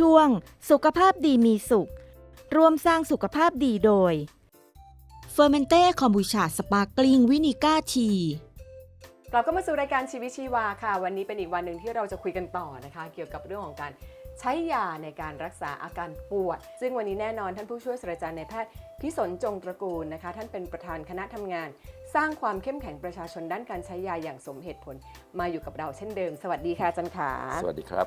ช่วง สุขภาพดีมีสุข ร่วมสร้างสุขภาพดีโดยเฟอร์เมนเต้คอมบูชาสปาร์กลิงวินิก้าทีกลับเข้ามาสู่รายการชีวิตชีวาค่ะ วันนี้เป็นอีกวันหนึ่งที่เราจะคุยกันต่อนะคะ เกี่ยวกับเรื่องของการใช้ยาในการรักษาอาการปวด ซึ่งวันนี้แน่นอนท่านผู้ช่วยศาสตราจารย์นายแพทย์พิสนจงตระกูลนะคะ ท่านเป็นประธานคณะทำงาน สร้างความเข้มแข็งประชาชนด้านการใช้ยาอย่างสมเหตุผลมาอยู่กับเราเช่นเดิม สวัสดีค่ะอาจันขาสวัสดีครับ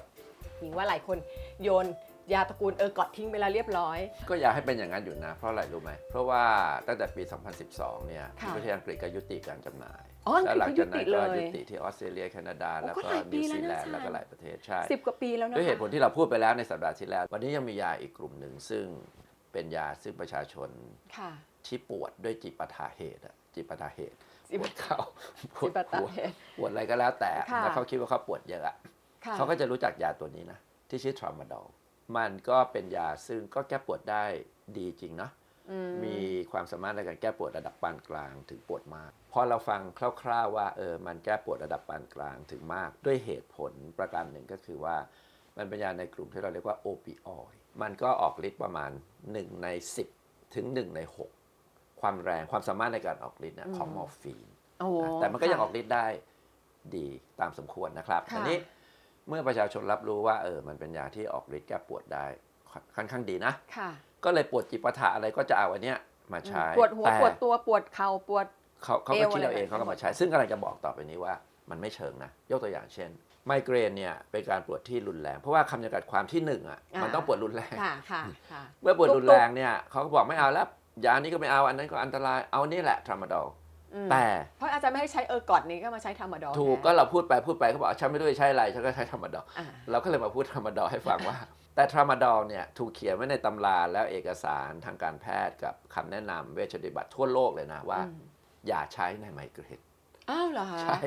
หญิงว่าหลายคนโยนยาตระกูลเออกอดทิ้งไปแล้วเรียบร้อย ก็อยากให้เป็นอย่างนั้นอยู่นะ เพราะอะไรรู้ไหม เพราะว่าตั้งแต่ปี 2012 เนี่ยค่ะประเทศอังกฤษก็ยุติการจำหน่าย อ๋ออังกฤษแล้วหลัจากนั้นก็ก็ยุยุติติเลยที่ออสเตรเลียแคนาดา โอ้แล้วก็ก็หลายปีนิวแล้วซีนะแลนด์อาจารย์แล้วก็หลายประเทศใช่ สิบกว่าปีแล้วนะคะด้วยเหตุผลที่เราพูดไปแล้วในสัปดาห์ที่แล้ว วันนี้ยังมียาอีกกลุ่มหนึ่งซึ่งเป็นยาซึ่งประชาชนค่ะ ที่ปวดด้วยจิปาถาเหตุอะ จิปาถาเหตุจิปปาวดเข่าปจิวดปาถาหัวเหตุปวดอะไรก็แล้วแต่ค่ะแล้วเขาคิดว่าเขาปวดเยอะอะค่ะเขาก็จะรู้จักยาตัวนี้นะ ที่ชื่อทรมาดอลมันก็เป็นยาซึ่งก็แก้ปวดได้ดีจริงเนาะอืมีความสามารถในการแก้ปวดระดับปานกลางถึงปวดมาก พอเราฟังคร่าวๆว่าเออมันแก้ปวดระดับปานกลางถึงมาก ด้วยเหตุผลประการหนึ่งก็คือว่า มันเป็นยาในกลุ่มที่เราเรียกว่าโอปิออยด์มันก็ออกฤทธิ์ประมาณ 1 ใน 10 ถึง 1 ใน 6 ความแรงความสามารถในการออกฤทธิ์เนี่ยของมอร์ฟีนโอ้นะแต่มันก็ยังค่ะออกฤทธิ์ได้ดีตามสมควรนะครับค่ะอันนี้เมื่อประชาชนรับรู้ว่าเออมันเป็นยาที่ออกฤทธิ์แก้ปวดได้ค่อนข้างดีนะค่ะก็เลยปวดจิปาถะอะไรก็จะเอาอันเนี้ยมาใช้ปวดหัวแต่ปวดตัวปวดเข่าปวดเขาเขาเอก็วคิดเอาอะไรเองแบบเขาก็นี้มาใช้ ซึ่งกำลังจะบอกต่อไปนี้ว่ามันไม่เชิงนะ ยกตัวอย่างเช่น ไมเกรนเนี่ยเป็นการปวดที่รุนแรง เพราะว่าคำจำกัดความที่หนึ่งอะมันต้องปวดรุนแรงค่ะค่ะค่ะเมื่อปวดตุ๊บรุนแรงเนี่ยเขาก็บอกไม่เอาแล้ว ยานี้ก็ไม่เอาอันนั้นก็อันตรายเอานี่แหละทรามาดอลอืมแต่เพราะอาจารย์ไม่ให้ใช้เออกอดนี้ก็มาใช้ธรรมดอลถูกก็เราพูดไปพูดไปเขาบอกฉันไม่รู้จะใช้อะไรฉันก็ใช้ทรามาดอล อ่าเราก็เลยมาพูดทรามาดอลให้ฟังว่า แต่ทรามาดอลเนี่ยถูกเขียนไว้ในตำราแล้วเอกสารทางการแพทย์กับคำแนะนำเวชปฏิบัติทั่วโลกเลยนะว่า อืมอย่าใช้ในไมเกรน อ้าวเหรอคะใช่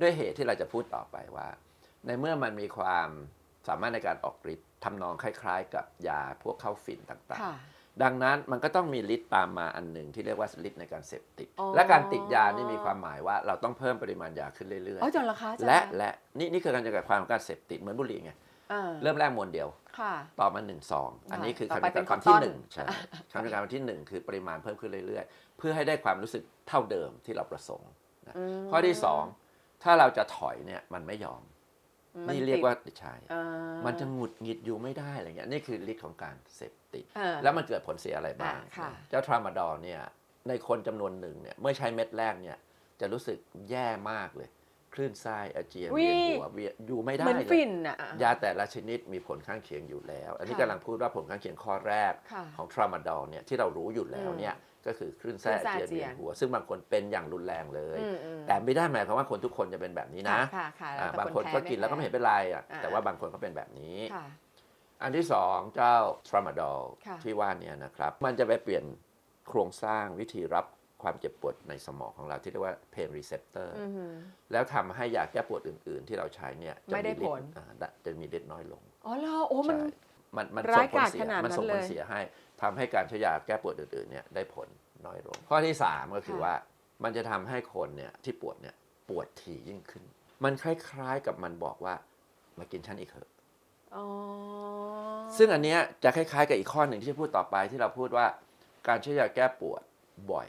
ด้วยเหตุที่เราจะพูดต่อไปว่า ในเมื่อมันมีความสามารถในการออกฤทธิ์ทำนองคล้าย ๆ กับยาพวกเข้าฝิ่นต่างค่ะๆ ดังนั้นมันก็ต้องมีฤทธิ์ตามมาอันหนึ่งที่เรียกว่าฤทธิ์ในการเสพติด อ๋อ และการติดยานี่มีความหมายว่าเราต้องเพิ่มปริมาณยาขึ้นเรื่อยอ๋อจนเหรอคะอาจารย์ๆและและนี่นี่คือการจำกัดความของการเสพติดเหมือนบุหรี่ไงอ่าเริ่มแรกมวลเดียว ค่ะ ต่อมาหนึ่งซองอันนี้คือต่อคำไปจำเป็กัดนความคอตตที่อนหนึ่งใช่คำจำกัดความที่หนึ่งคือปริมาณเพิ่มขึ้นเรื่อยๆ เพื่อให้ได้ความรู้สึกเท่าเดิมที่เราประสงค์ มข้อที่สองถ้าเราจะถอยเนี่ยมันไม่ยอมมั นี่เรียกว่าใช่อ่ามันจะหงุดหงิดอยู่ไม่ได้อะไรเงี้ยนี่คือฤทธิ์ของการเสพติดอ่าแล้วมันเกิดผลเสียอะไรบ้างอ่าค่ะเจ้าทรามาดอลเนี่ยในคนจำนวนหนึ่งเนี่ยเมื่อใช้เม็ดแรกเนี่ยจะรู้สึกแย่มากเลย คลื่นไส้อาเจียนอุ๊ยเวียนหัวเวียนอยู่ไม่ได้เหมือนเลยฟินอะยาแต่ละชนิดมีผลข้างเคียงอยู่แล้ว อันนี้ค่ะกำลังพูดว่าผลข้างเคียงข้อแรกค่ะของทรามาดอลเนี่ยที่เรารู้อยู่แล้วเนี่ย ก็คือคลื่นไส้คลื่นไส้อาเจียนอาเจียนเวียนหัว ซึ่งบางคนเป็นอย่างรุนแรงเลยอืมอืมแต่ไม่ได้หมายความว่าคนทุกคนจะเป็นแบบนี้นะค่ะค่ะอ่าแล้วแต่บางคนแพ้ก็กินแล้วก็ไม่เห็นเป็นไรอะอ่าแต่ว่าบางคนก็เป็นแบบนี้ค่ะอันที่สองเจ้าทรามาดอลค่ะที่ว่าเนี่ยนะครับ มันจะไปเปลี่ยนโครงสร้างวิธีรับความเจ็บปวดในสมองของเราที่เรียกว่า pain receptor อือหือแล้วทำให้ยาแก้ปวดอื่น ๆ ที่เราใช้เนี่ยจะไม่ได้ฤทธิ์ผลอ่าจะมีฤทธิ์น้อยลงอ๋อเหรอโอ้มันใช่ มันมันร้าส่ยงผลกาจเสีขยนาดมัส่งนั้นผลเลยเสียให้ทำให้การใช้ยาแก้ปวดอื่นๆเนี่ยได้ผลน้อยลง ข้อที่ 3 ก็คือค่ะว่ามันจะทำให้คนเนี่ยที่ปวดเนี่ยปวดถี่ยิ่งขึ้น มันคล้ายๆกับมันบอกว่ามากินฉันอีกเถอะอ๋อซึ่งอันเนี้ยจะคล้ายๆกับอีกข้อหนึ่งที่จะพูดต่อไปที่เราพูดว่า การใช้ยาแก้ปวดบ่อย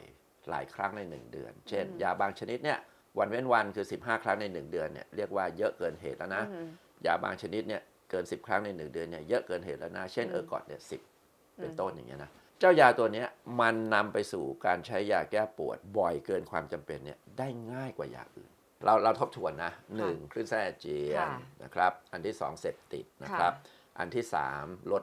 หลายครั้งใน 1 เดือน เช่น ยาบางชนิดเนี่ยวันเว้นวันคือ 15 ครั้งใน 1 เดือนเนี่ยเรียกว่าเยอะเกินเหตุแล้วนะอือหือยาบางชนิดเนี่ย เกิน 10 ครั้งใน1เดือนเนี่ยเยอะเกินเหตุแล้วนะ เช่นอืมเออร์กอดเนี่ยสิเป็นอืมต้นอย่างเงี้ยนะ เจ้ายาตัวเนี้ยมันนำไปสู่การใช้ยาแก้ปวดบ่อยเกินความจำเป็นเนี่ยได้ง่ายกว่ายาอื่น เราเราทบทวนนะหนึ่งคลื่นไส้อาเจียนค่ะนะครับ อันที่สองเสพติดนะครับ อันที่สามลด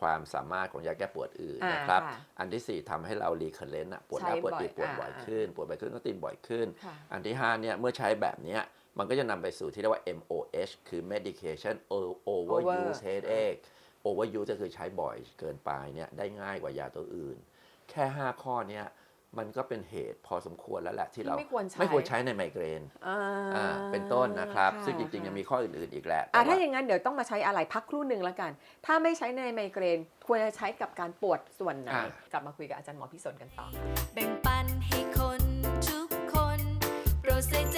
ความสามารถของยาแก้ปวดอื่นอ่านะครับค่ะอันที่สี่ทำให้เรารีเคอร์เรนต์ปวดแล้วใช้ปวดอีกปบ่วอยดบ่อยอ่าขึ้น ปวดบ่อยขึ้นก็ตีนบ่อยขึ้นค่ะอันที่5เนี่ยเมื่อใช้แบบเนี้ยมันก็จะนำไปสู่ที่เรียกว่า MOH คือ medication o- overuse Over headache overuse ก็คือใช้บ่อยเกินไปเนี่ยได้ง่ายกว่ายาตัวอื่น แค่ 5 ข้อเนี้ยมันก็เป็นเหตุพอสมควรแล้วแหละที่เราที่ไม่ควรใช้ไม่ควรใช้ในไมเกรนอ่าอ่าเป็นต้นนะครับค่ะซึ่งจริงๆ ยังมีข้ออื่นๆอีกแหละอะแต่ถ้าว่าอย่างนั้นเดี๋ยวต้องมาใช้อะไรพักครู่หนึ่งแล้วกัน ถ้าไม่ใช้ในไมเกรน ควรจะใช้กับการปวดส่วนไหนอะกลับมาคุยกับอาจารย์หมอพิสนกันต่อแบ่งปันให้คนทุกคนโปรดใส่ใจ